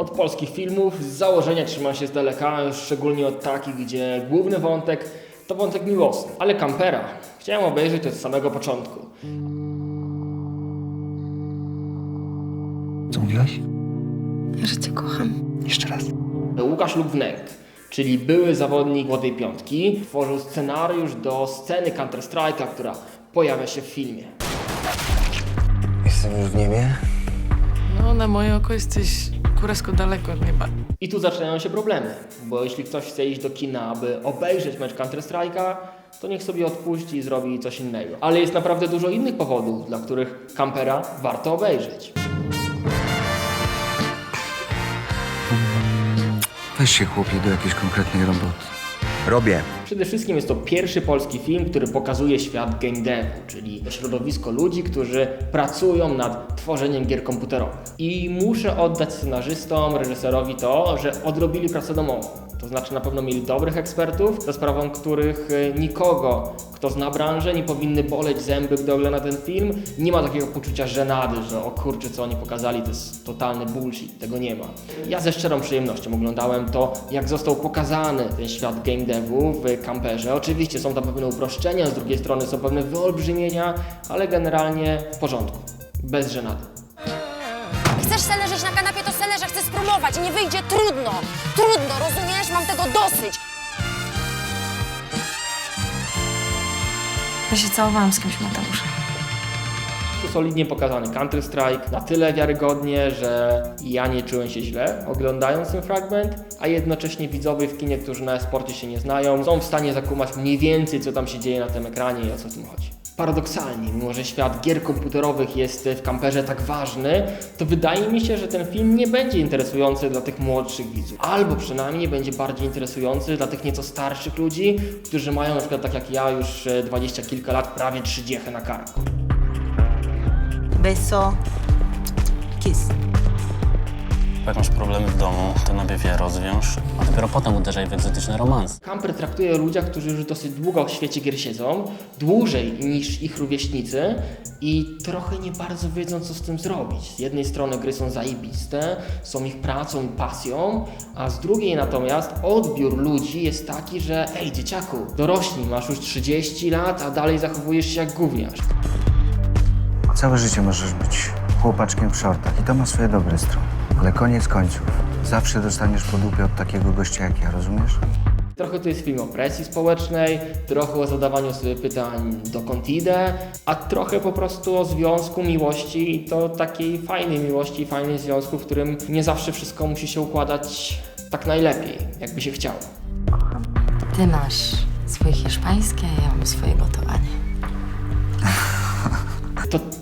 Od polskich filmów z założenia trzymam się z daleka, szczególnie od takich, gdzie główny wątek to wątek miłosny. Ale Campera chciałem obejrzeć od samego początku. Co mówiłaś? Że cię kocham. Jeszcze raz. Łukasz Lubwnęk, czyli były zawodnik Młodej Piątki, tworzył scenariusz do sceny Counter-Strike'a, która pojawia się w filmie. Jestem już w niebie. No, na moje oko jesteś kuresko daleko od nieba. I tu zaczynają się problemy, bo jeśli ktoś chce iść do kina, aby obejrzeć mecz Counter-Strike'a, to niech sobie odpuści i zrobi coś innego. Ale jest naprawdę dużo innych powodów, dla których Campera warto obejrzeć. Weź się chłopie do jakiejś konkretnej roboty. Robię. Przede wszystkim jest to pierwszy polski film, który pokazuje świat game devu, czyli środowisko ludzi, którzy pracują nad tworzeniem gier komputerowych. I muszę oddać scenarzystom, reżyserowi to, że odrobili pracę domową. To znaczy na pewno mieli dobrych ekspertów, za sprawą których e, nikogo, kto zna branżę, nie powinny boleć zęby, gdy ogląda ten film. Nie ma takiego poczucia żenady, że o kurczę, co oni pokazali, to jest totalny bullshit, tego nie ma. Ja ze szczerą przyjemnością oglądałem to, jak został pokazany ten świat game devu w kamperze. Oczywiście są tam pewne uproszczenia, z drugiej strony są pewne wyolbrzymienia, ale generalnie w porządku, bez żenady. Chcesz se leżeć na kanapie, to se leżę, chcę spróbować. Nie wyjdzie, trudno. Trudno, rozumiesz? Mam tego dosyć. Ja się całowałam z kimś Mateuszem. Solidnie pokazany Counter-Strike, na tyle wiarygodnie, że ja nie czułem się źle oglądając ten fragment, a jednocześnie widzowie w kinie, którzy na e-sporcie się nie znają, są w stanie zakumać mniej więcej, co tam się dzieje na tym ekranie i o co w tym chodzi. Paradoksalnie, mimo że świat gier komputerowych jest w kamperze tak ważny, to wydaje mi się, że ten film nie będzie interesujący dla tych młodszych widzów. Albo przynajmniej będzie bardziej interesujący dla tych nieco starszych ludzi, którzy mają na przykład tak jak ja już e, dwadzieścia kilka lat, prawie 30 na karku. Beso. Kiss. Jak masz problemy w domu, to najpierw je rozwiąż, a dopiero potem uderzaj w egzotyczny romans. Camper traktuje o ludziach, którzy już dosyć długo w świecie gier siedzą, dłużej niż ich rówieśnicy i trochę nie bardzo wiedzą, co z tym zrobić. Z jednej strony gry są zajebiste, są ich pracą i pasją, a z drugiej natomiast odbiór ludzi jest taki, że ej dzieciaku, dorośli, masz już 30 lat, a dalej zachowujesz się jak gówniarz. Całe życie możesz być chłopaczkiem w shortach i to ma swoje dobre strony. Ale koniec końców, zawsze dostaniesz po dupie od takiego gościa jak ja, rozumiesz? Trochę to jest film o presji społecznej, trochę o zadawaniu sobie pytań dokąd idę, a trochę po prostu o związku, miłości i to takiej fajnej miłości, fajnej związku, w którym nie zawsze wszystko musi się układać tak najlepiej, jakby się chciało. Ty masz swoje hiszpańskie, a ja mam swoje gotowanie.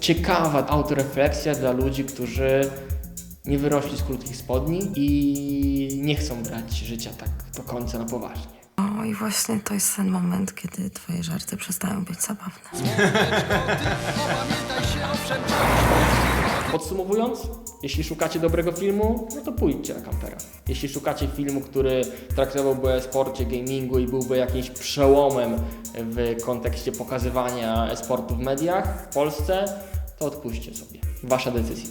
Ciekawa autorefleksja dla ludzi, którzy nie wyrośli z krótkich spodni i nie chcą brać życia tak do końca na poważnie. O, i właśnie to jest ten moment, kiedy twoje żarty przestają być zabawne. Podsumowując, jeśli szukacie dobrego filmu, no to pójdźcie na Campera. Jeśli szukacie filmu, który traktowałby o e-sporcie, gamingu i byłby jakimś przełomem w kontekście pokazywania e-sportu w mediach w Polsce, to odpuśćcie sobie. Wasza decyzja.